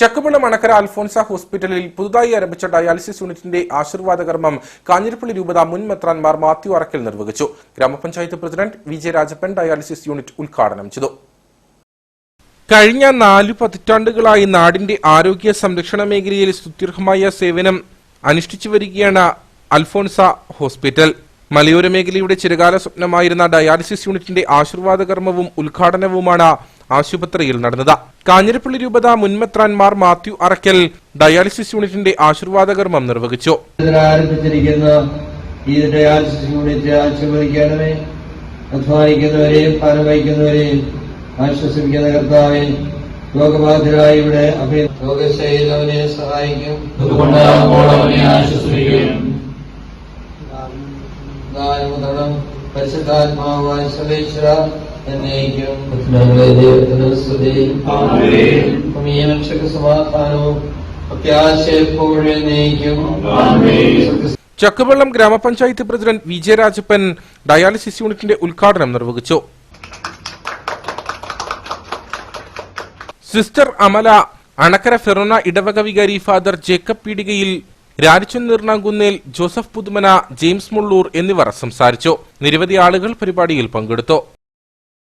ചക്കപ്പള്ളം അണക്കര അൽഫോൻസ ഹോസ്പിറ്റലിൽ പുതുതായി ആരംഭിച്ച ഡയാലിസിസ് യൂണിറ്റിന്റെ ആശീർവാദ കർമ്മം കാഞ്ഞിരപ്പള്ളി രൂപത മുൻ മെത്രാൻമാർ മാത്യു അറക്കൽ നിർവഹിച്ചു. ഗ്രാമപഞ്ചായത്ത് president Vijayarajappan Rajappan dialysis unit ഉദ്ഘാടനം ചെയ്തു. കഴിഞ്ഞ നാലു പതിറ്റാണ്ടുകളായി നാടിന്റെ ആരോഗ്യ സംരക്ഷണ മേഖലയിൽ സുദീർഘമായ സേവനം അനുഷ്ഠിച്ചു വരികയാണ് അൽഫോൻസ ഹോസ്പിറ്റൽ. മലയോര മേഖലയുടെ ചിരകാല സ്വപ്നമായിരുന്ന ഡയാലിസിസ് യൂണിറ്റിന്റെ ആശീർവാദ കർമ്മവും ഉദ്ഘാടനവുമാണ് ആശുപത്രിയിൽ നടന്നത്. കാഞ്ഞിരപ്പള്ളി രൂപത മുൻമെത്രാൻമാർ മാത്യു അറക്കൽ ഡയാലിസിസ് യൂണിറ്റിന്റെ ആശീർവാദ കർമ്മം നിർവഹിച്ചു ആരംഭിച്ചിരിക്കുന്ന ഈ ഡയാലിസിസ് യൂണിറ്റ് അധ്വാനിക്കുന്നവരെയും ആശ്വസിപ്പിക്കുന്ന കർത്താവെ രോഗബാധിതരായി ഇവിടെ അഭയ സഹായിക്കും. അവനെ പരിശുദ്ധാത്മാവായ സർവേശ്വര എന്നേക്കും. സമാധാനവും എന്നേക്കും. ചക്കവള്ളം ഗ്രാമപഞ്ചായത്ത് പ്രസിഡന്റ് വിജയരാജപ്പൻ ഡയാലിസിസ് യൂണിറ്റിന്റെ ഉദ്ഘാടനം നിർവഹിച്ചു. സിസ്റ്റർ അമല അണക്കര ഫെറോണ ഇടവക വികാരി father Jacob Peedikayil Raricchan Neernankunnel Joseph Puthumana James Mulloor എന്നിവർ സംസാരിച്ചു. നിരവധി ആളുകൾ പരിപാടിയിൽ പങ്കെടുത്തു.